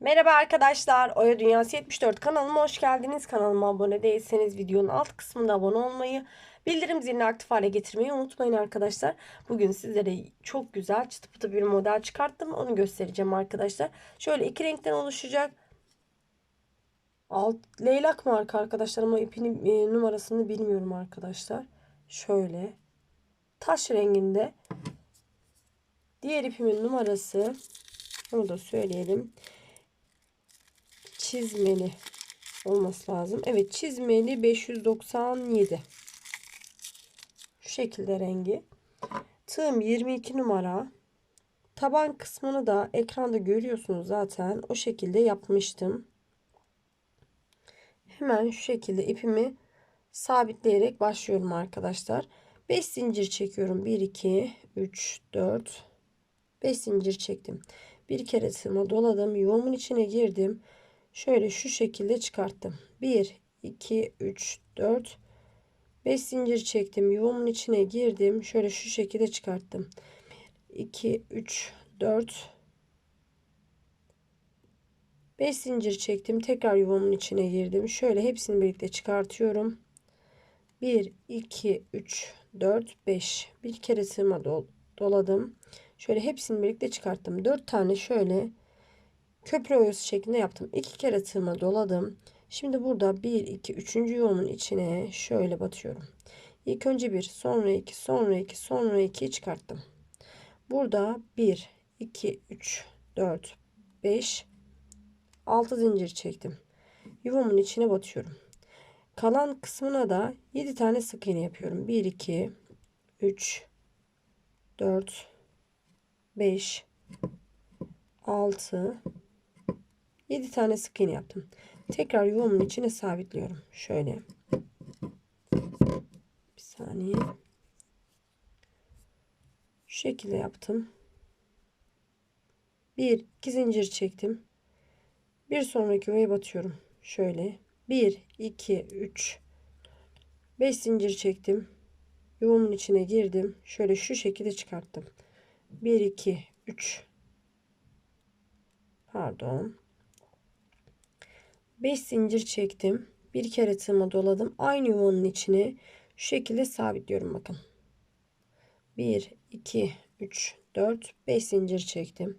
Merhaba arkadaşlar. Oya Dünyası 74 kanalıma hoş geldiniz. Kanalıma abone değilseniz videonun alt kısmında abone olmayı, bildirim zilini aktif hale getirmeyi unutmayın arkadaşlar. Bugün sizlere çok güzel çıtı pıtı bir model çıkarttım. Onu göstereceğim arkadaşlar. Şöyle iki renkten oluşacak. Alt leylak marka arkadaşlar ama ipinin e, numarasını bilmiyorum arkadaşlar. Şöyle taş renginde. Diğer ipimin numarası onu da söyleyelim çizmeli olması lazım. Evet çizmeli 597. Şu şekilde rengi. Tığım 22 numara. Taban kısmını da ekranda görüyorsunuz zaten. O şekilde yapmıştım. Hemen şu şekilde ipimi sabitleyerek başlıyorum arkadaşlar. 5 zincir çekiyorum. 1 2 3 4 5 zincir çektim. Bir kere tığıma doladım. Yuvamın içine girdim. Şöyle şu şekilde çıkarttım. 1, 2, 3, 4, 5 zincir çektim. Yuvamın içine girdim. Şöyle şu şekilde çıkarttım. 1, 2, 3, 4, 5 zincir çektim. Tekrar yuvamın içine girdim. Şöyle hepsini birlikte çıkartıyorum. 1, 2, 3, 4, 5. Bir kere sığma dol doladım. Şöyle hepsini birlikte çıkarttım. 4 tane şöyle köprü oyası şeklinde yaptım. İki kere tığıma doladım. Şimdi burada 1, 2, 3. yuvamın içine şöyle batıyorum. İlk önce 1, sonra 2, sonra 2, sonra 2 çıkarttım. Burada 1, 2, 3, 4, 5, 6 zincir çektim. Yuvamın içine batıyorum. Kalan kısmına da 7 tane sık iğne yapıyorum. 1, 2, 3, 4, 5, 6, 7 tane sık iğne yaptım. Tekrar yuvamın içine sabitliyorum. Şöyle. Bir saniye. Şu şekilde yaptım. Bir, iki zincir çektim. Bir sonraki yuvaya batıyorum. Şöyle. 1, 2, 3, 5 zincir çektim. Yuvamın içine girdim. Şöyle şu şekilde çıkarttım. 1, 2, 3, pardon 5 zincir çektim. Bir kere tığıma doladım. Aynı yuvanın içine şu şekilde sabitliyorum bakın. 1, 2, 3, 4, 5 zincir çektim.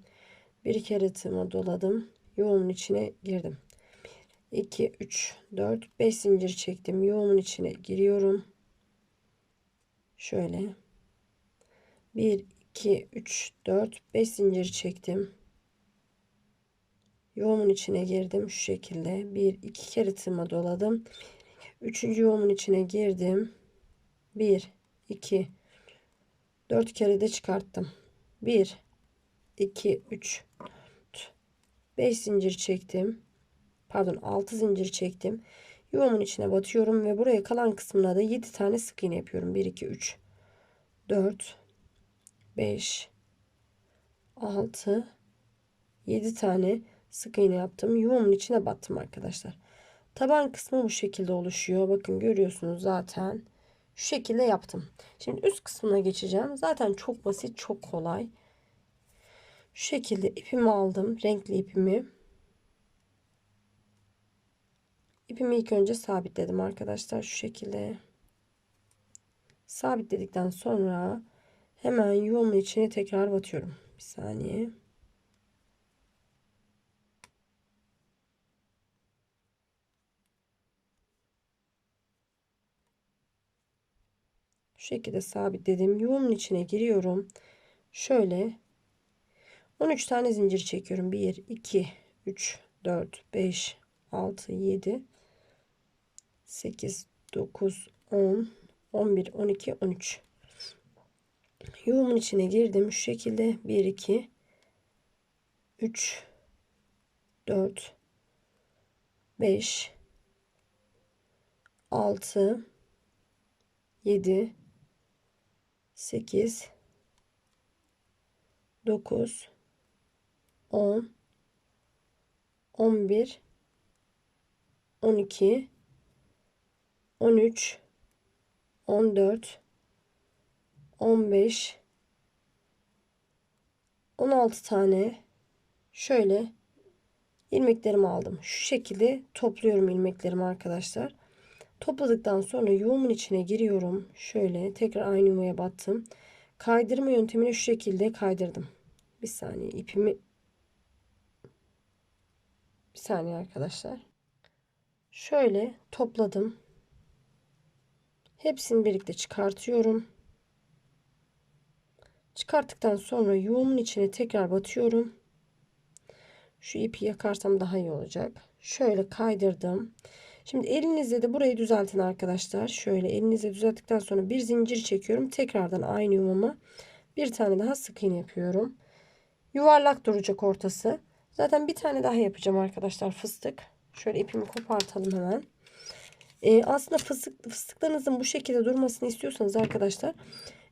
Bir kere tığıma doladım. Yuvanın içine girdim. 1, 2, 3, 4, 5 zincir çektim. Yuvanın içine giriyorum. Şöyle. 1, 2, 3, 4, 5 zincir çektim. Yuvamın içine girdim şu şekilde. Bir iki kere tığıma doladım. Üçüncü yuvamın içine girdim. Bir iki dört kere de çıkarttım. Bir iki üç dört beş zincir çektim. Pardon altı zincir çektim. Yuvamın içine batıyorum ve buraya kalan kısmına da 7 tane sık iğne yapıyorum. 1 2 3 4 5 6 7 tane sık iğne yaptım. Yuvamın içine battım arkadaşlar. Taban kısmı bu şekilde oluşuyor. Bakın görüyorsunuz zaten. Şu şekilde yaptım. Şimdi üst kısmına geçeceğim. Zaten çok basit, çok kolay. Şu şekilde ipimi aldım. Renkli ipimi. İpimi ilk önce sabitledim arkadaşlar. Şu şekilde. Sabitledikten sonra hemen yuvamın içine tekrar batıyorum. Bir saniye. Şu şekilde sabitledim. Yuvamın içine giriyorum. Şöyle 13 tane zincir çekiyorum. 1, 2, 3, 4, 5, 6, 7, 8, 9, 10, 11, 12, 13. Yuvamın içine girdim. Şu şekilde 1, 2, 3, 4, 5, 6, 7, 8 9 10 11 12 13 14 15 16 tane şöyle ilmeklerimi aldım. Şu şekilde topluyorum ilmeklerimi arkadaşlar. Topladıktan sonra yuvumun içine giriyorum. Şöyle tekrar aynı yuvaya battım. Kaydırma yöntemini şu şekilde kaydırdım. Bir saniye ipimi bir saniye arkadaşlar. Şöyle topladım. Hepsini birlikte çıkartıyorum. Çıkarttıktan sonra yuvumun içine tekrar batıyorum. Şu ipi yakarsam daha iyi olacak. Şöyle kaydırdım. Şimdi elinizle de burayı düzeltin arkadaşlar. Şöyle elinizle düzelttikten sonra bir zincir çekiyorum. Tekrardan aynı yuvama bir tane daha sık iğne yapıyorum. Yuvarlak duracak ortası. Zaten bir tane daha yapacağım arkadaşlar fıstık. Şöyle ipimi kopartalım hemen. Ee, aslında fıstık, fıstıklarınızın bu şekilde durmasını istiyorsanız arkadaşlar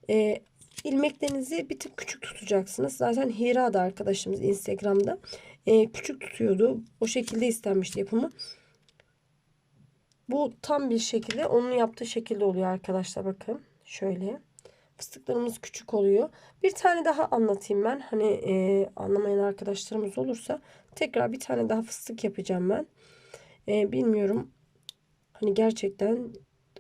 e, ilmeklerinizi bir tık küçük tutacaksınız. Zaten Hira da arkadaşımız Instagram'da e, küçük tutuyordu. O şekilde istenmişti yapımı. Bu tam bir şekilde onun yaptığı şekilde oluyor arkadaşlar bakın. Şöyle. Fıstıklarımız küçük oluyor. Bir tane daha anlatayım ben. Hani e, anlamayan arkadaşlarımız olursa tekrar bir tane daha fıstık yapacağım ben. E, bilmiyorum. Hani gerçekten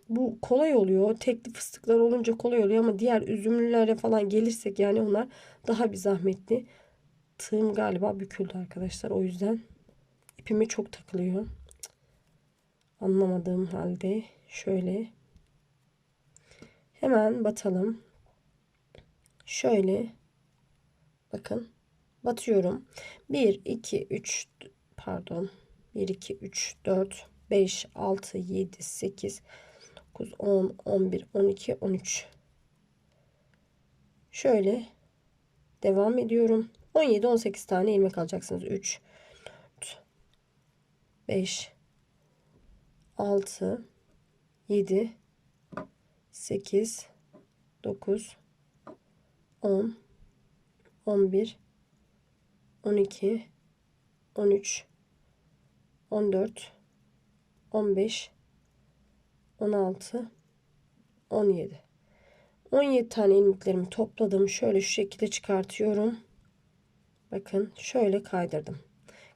bu kolay oluyor. Tekli fıstıklar olunca kolay oluyor ama diğer üzümlülere falan gelirsek yani onlar daha bir zahmetli. Tığım galiba büküldü arkadaşlar. O yüzden ipime çok takılıyor. Anlamadığım halde şöyle hemen batalım. Şöyle bakın batıyorum. 1 2 3 pardon 1 2 3 4 5 6 7 8 9 10 11 12 13 şöyle devam ediyorum. 17 18 tane ilmek alacaksınız. 3 4 5 6 7 8 9 10 11 12 13 14 15 16 17 17 tane ilmeklerimi topladım. Şöyle şu şekilde çıkartıyorum. Bakın şöyle kaydırdım.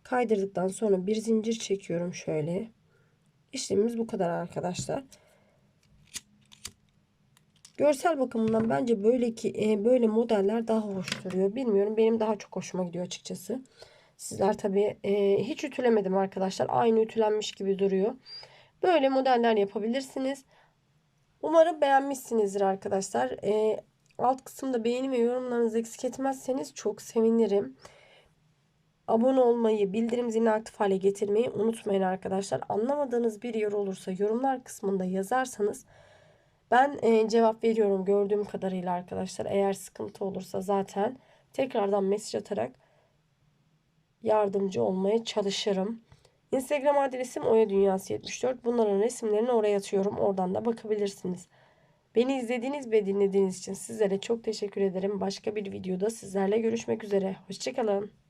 Kaydırdıktan sonra bir zincir çekiyorum şöyle. İşlemimiz bu kadar arkadaşlar. Görsel bakımından bence böyle ki e, böyle modeller daha hoş duruyor. Bilmiyorum benim daha çok hoşuma gidiyor açıkçası. Sizler tabii e, hiç ütülemedim arkadaşlar. Aynı ütülenmiş gibi duruyor. Böyle modeller yapabilirsiniz. Umarım beğenmişsinizdir arkadaşlar. E, alt kısımda beğeni ve yorumlarınızı eksik etmezseniz çok sevinirim. Abone olmayı, bildirim zilini aktif hale getirmeyi unutmayın arkadaşlar. Anlamadığınız bir yer olursa yorumlar kısmında yazarsanız ben e, cevap veriyorum gördüğüm kadarıyla arkadaşlar. Eğer sıkıntı olursa zaten tekrardan mesaj atarak yardımcı olmaya çalışırım. Instagram adresim Oya Dünyası 74. Bunların resimlerini oraya atıyorum. Oradan da bakabilirsiniz. Beni izlediğiniz ve dinlediğiniz için sizlere çok teşekkür ederim. Başka bir videoda sizlerle görüşmek üzere. Hoşçakalın.